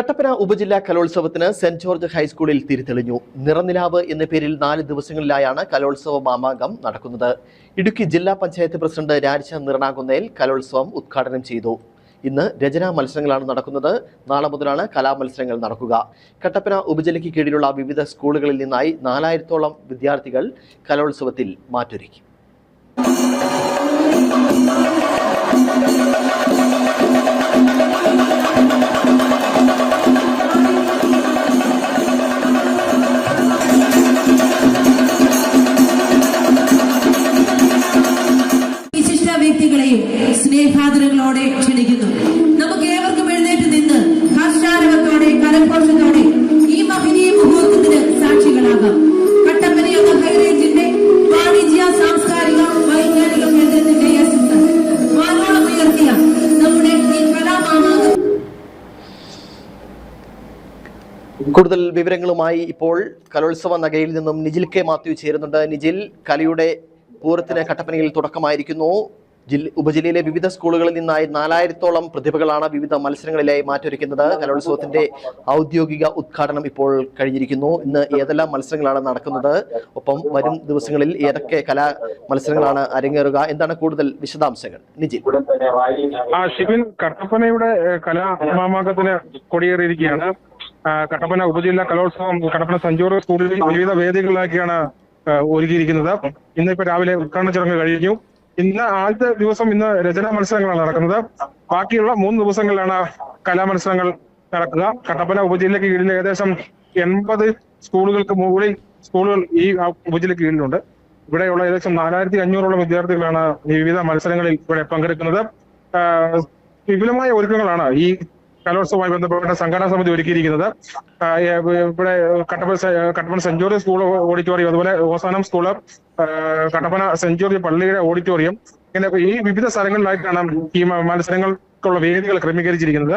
കട്ടപ്പന ഉപജില്ലാ കലോത്സവത്തിന് saint George ഹൈസ്കൂളിൽ തിരിതെളിഞ്ഞു. നിറനിലാവ് എന്ന പേരിൽ നാല് ദിവസങ്ങളിലായാണ് കലോത്സവ മാമാങ്കം നടക്കുന്നത്. ഇടുക്കി ജില്ലാ പഞ്ചായത്ത് പ്രസിഡന്റ് രാജ നിറണാകുന്നേൽ കലോത്സവം ഉദ്ഘാടനം ചെയ്തു. ഇന്ന് രചനാ മത്സരങ്ങളാണ് നടക്കുന്നത്. നാളെ മുതലാണ് കലാമത്സരങ്ങൾ നടക്കുക. കട്ടപ്പന ഉപജില്ലയ്ക്ക് കീഴിലുള്ള വിവിധ സ്കൂളുകളിൽ നിന്നായി നാലായിരത്തോളം വിദ്യാർത്ഥികൾ കലോത്സവത്തിൽ മാറ്റൊരുക്കി. വ്യക്തികളെയും സ്നേഹാദരങ്ങളോടെ ക്ഷണിക്കുന്നു. നമുക്ക് ഏവർക്കും എഴുന്നേറ്റ് നിന്ന് ഹർഷാരവത്തോടെ കരഘോഷത്തോടെ ഈ മഹനീയ മുഹൂർത്തത്തിന് സാക്ഷികളാകാം. എന്ന വാണിജ്യ ഈ കൂടുതൽ വിവരങ്ങളുമായി ഇപ്പോൾ കലോത്സവ നഗയിൽ നിന്നും നിജിൽ കെ മാത്യു ചേരുന്നുണ്ട്. നിജിൽ കലയുടെ പൂരത്തിന് കട്ടപ്പനയിൽ തുടക്കമായിരിക്കുന്നു. ജില്ല ഉപജില്ലയിലെ വിവിധ സ്കൂളുകളിൽ നിന്നായി നാലായിരത്തോളം പ്രതിഭകളാണ് വിവിധ മത്സരങ്ങളിലായി മാറ്റൊരുക്കുന്നത് കലോത്സവത്തിന്റെ ഔദ്യോഗിക ഉദ്ഘാടനം ഇപ്പോൾ കഴിഞ്ഞിരിക്കുന്നു. ഇന്ന് ഏതെല്ലാം മത്സരങ്ങളാണ് നടക്കുന്നത്? ഒപ്പം വരും ദിവസങ്ങളിൽ ഏതൊക്കെ കലാ മത്സരങ്ങളാണ് അരങ്ങേറുക? എന്താണ് കൂടുതൽ വിശദാംശങ്ങൾ? നിജി ആ ഷിബിൻ കട്ടപ്പനയുടെ കലാ കൊടിയേറിയിരിക്കുകയാണ്. കട്ടപ്പന ഉപജില്ലാ കലോത്സവം കട്ടപ്പന സഞ്ചൂർ സ്കൂളിൽ വിവിധ വേദികളിലാക്കിയാണ് ഒരുക്കിയിരിക്കുന്നത്. ഇന്നിപ്പോ രാവിലെ ഉദ്ഘാടന ചടങ്ങ് കഴിഞ്ഞു. ഇന്ന് ആദ്യത്തെ ദിവസം ഇന്ന് രചനാ മത്സരങ്ങളാണ് നടക്കുന്നത്. ബാക്കിയുള്ള മൂന്ന് ദിവസങ്ങളിലാണ് കലാമത്സരങ്ങൾ നടക്കുക. കട്ടപ്പന ഉപജില്ലയ്ക്ക് കീഴിൽ ഏകദേശം എൺപത് സ്കൂളുകൾക്ക് മുകളിൽ സ്കൂളുകൾ ഈ ഉപജില്ല കീഴിലുണ്ട്. ഇവിടെയുള്ള ഏകദേശം നാലായിരത്തി അഞ്ഞൂറോളം വിദ്യാർത്ഥികളാണ് വിവിധ മത്സരങ്ങളിൽ ഇവിടെ പങ്കെടുക്കുന്നത്. വിപുലമായ ഒരുക്കങ്ങളാണ് ഈ കലോത്സവവുമായി ബന്ധപ്പെട്ട സംഘടനാ സമിതി ഒരുക്കിയിരിക്കുന്നത് ഇവിടെ Kattappana Kattappana Saint George school auditorium അതുപോലെ Ozanam school Kattappana Saint George പള്ളിയുടെ ഓഡിറ്റോറിയം ഇങ്ങനെ ഈ വിവിധ സ്ഥലങ്ങളിലായിട്ടാണ് ഈ മത്സരങ്ങൾക്കുള്ള വേദികൾ ക്രമീകരിച്ചിരിക്കുന്നത്.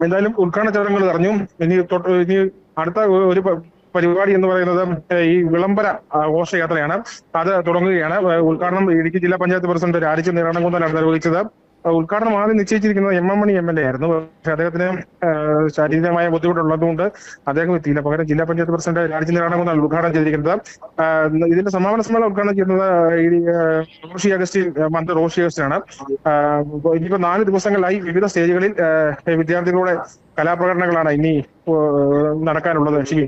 എന്തായാലും ഉദ്ഘാടന ചടങ്ങുകൾ നിറഞ്ഞു. ഇനി തൊട്ട് ഇനി അടുത്ത ഒരു പരിപാടി എന്ന് പറയുന്നത് ഈ വിളംബര ഘോഷയാത്രയാണ്. അത് തുടങ്ങുകയാണ്. ഉദ്ഘാടനം ഇടുക്കി ജില്ലാ പഞ്ചായത്ത് പ്രസിഡന്റ് രാജിച്ച് നിറണകുന്നലാണ് നിർവഹിച്ചത്. ഉദ്ഘാടനം ആദ്യം നിശ്ചയിച്ചിരിക്കുന്നത് M M Mani M L A ആയിരുന്നു. പക്ഷെ അദ്ദേഹത്തിന് ശാരീരികമായ ബുദ്ധിമുട്ടുള്ളതുകൊണ്ട് അദ്ദേഹം എത്തിയില്ല. പകരം ജില്ലാ പഞ്ചായത്ത് പ്രസിഡന്റ് രാജ്യം നിറണകുന്നാണ് ഉദ്ഘാടനം ചെയ്തിരിക്കുന്നത്. ഇതിന്റെ സമാപന സമ്മേളനം ഉദ്ഘാടനം ചെയ്യുന്നത് റോഷി അഗസ്റ്റിൻ മന്ത്രി റോഷി അഗസ്റ്റിനാണ്. ഇനിയിപ്പോ നാല് ദിവസങ്ങളിലായി വിവിധ സ്റ്റേജുകളിൽ വിദ്യാർത്ഥികളുടെ കലാപ്രകടനങ്ങളാണ് ഇനി നടക്കാനുള്ളത്. ഷിബി